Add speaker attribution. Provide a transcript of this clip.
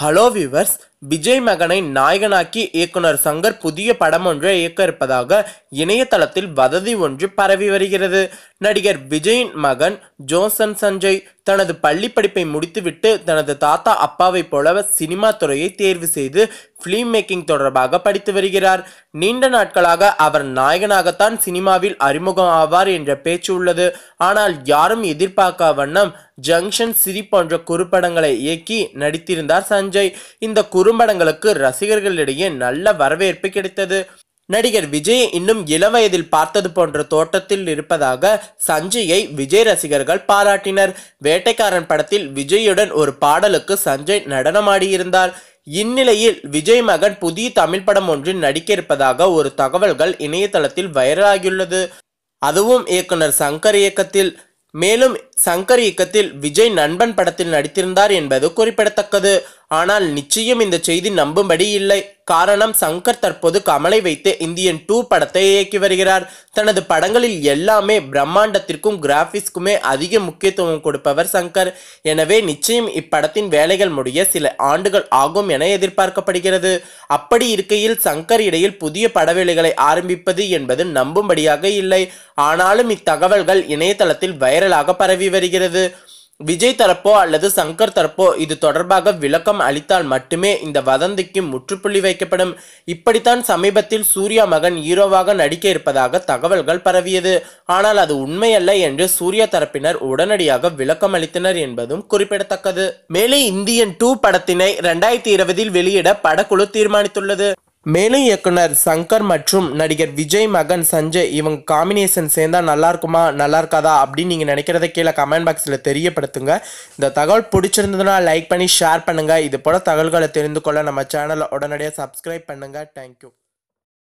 Speaker 1: Hello viewers, Vijay மகனை நாயகனாக்கி இயக்குனர் சங்கர் புதிய படம் ஒன்றை இயக்க இருப்பதாக இணையதளத்தில் வதந்தி ஒன்று பரவி வருகிறது. நடிகர் விஜயின் மகன் ஜோசன் சஞ்சய் தனது பள்ளி படிப்பை முடித்துவிட்டு தனது தாத்தா அப்பாவைப் போல சினிமா துறையை தேர்வு செய்து ஃபிலிம் மேக்கிங் தொடர்பாக படித்து வருகிறார். நீண்ட நாட்களாக அவர் நாயகனாகத்தான் சினிமாவில் அறிமுகம் ஆவார் என்ற பேச்சு உள்ளது. ஆனால் யாரும் எதிர்பார்க்க வண்ணம் ஜங்ஷன் சிரி போன்ற குறுப்படங்களை இயக்கி நடித்திருந்தார் சஞ்சய். இந்த குறும்படங்களுக்கு ரசிகர்களிடையே நல்ல வரவேற்பு கிடைத்தது. நடிகர் விஜய் இன்னும் இளவயதில் பார்த்தது போன்ற தோட்டத்தில் இருப்பதாக சஞ்சயை விஜய் ரசிகர்கள் பாராட்டினர். வேட்டைக்காரன் படத்தில் விஜயுடன் ஒரு பாடலுக்கு சஞ்சய் நடனமாடியிருந்தார். இந்நிலையில் விஜய் மகன் புதிய தமிழ் படம் ஒன்றில் நடிக்க இருப்பதாக ஒரு தகவல்கள் இணையதளத்தில் வைரலாகியுள்ளது. அதுவும் இயக்குனர் சங்கர் இயக்கத்தில். மேலும் சங்கர் இயக்கத்தில் விஜய் நண்பன் படத்தில் நடித்திருந்தார் என்பது குறிப்பிடத்தக்கது. ஆனால் நிச்சயம் இந்த செய்தி நம்பும்படி இல்லை. காரணம் சங்கர் தற்போது கமலை வைத்து இந்தியன் டூ படத்தை இயக்கி வருகிறார். தனது படங்களில் எல்லாமே பிரம்மாண்டத்திற்கும் கிராஃபிக்ஸ்க்குமே அதிக முக்கியத்துவம் கொடுப்பவர் சங்கர். எனவே நிச்சயம் இப்படத்தின் வேலைகள் முடிய சில ஆண்டுகள் ஆகும் என எதிர்பார்க்கப்படுகிறது. அப்படி இருக்கையில் சங்கர் இடையில் புதிய படவேளைகளை ஆரம்பிப்பது என்பது நம்பும்படியாக இல்லை. ஆனாலும் இத்தகவல்கள் இணையதளத்தில் வைரலாக பரவி வருகிறது. விஜய் தரப்போ அல்லது சங்கர் தரப்போ இது தொடர்பாக விளக்கம் அளித்தால் மட்டுமே இந்த வதந்திக்கு முற்றுப்புள்ளி வைக்கப்படும். இப்படித்தான் சமீபத்தில் சூர்யா மகன் ஹீரோவாக நடிக்க இருப்பதாக தகவல்கள் பரவியது. ஆனால் அது உண்மையல்ல என்று சூர்யா தரப்பினர் உடனடியாக விளக்கம் அளித்தனர் என்பதும் குறிப்பிடத்தக்கது. மேலே இந்தியன் டூ படத்தினை ரெண்டாயிரத்தி இருபதில் வெளியிட படக்குழு தீர்மானித்துள்ளது. மேலும் இயக்குனர் சங்கர் மற்றும் நடிகர் விஜய் மகன் சஞ்சய் இவங்க காம்பினேஷன் சேர்ந்தா நல்லா இருக்குமா நல்லா இருக்காதா அப்படின்னு நீங்கள் நினைக்கிறத கீழே கமெண்ட் பாக்ஸில் தெரியப்படுத்துங்க. இந்த தகவல் பிடிச்சிருந்ததுன்னா லைக் பண்ணி ஷேர் பண்ணுங்கள் இது போல் தகவல்களை தெரிந்து கொள்ள நம்ம சேனலை உடனடியாக சப்ஸ்கிரைப் பண்ணுங்கள் தேங்க்யூ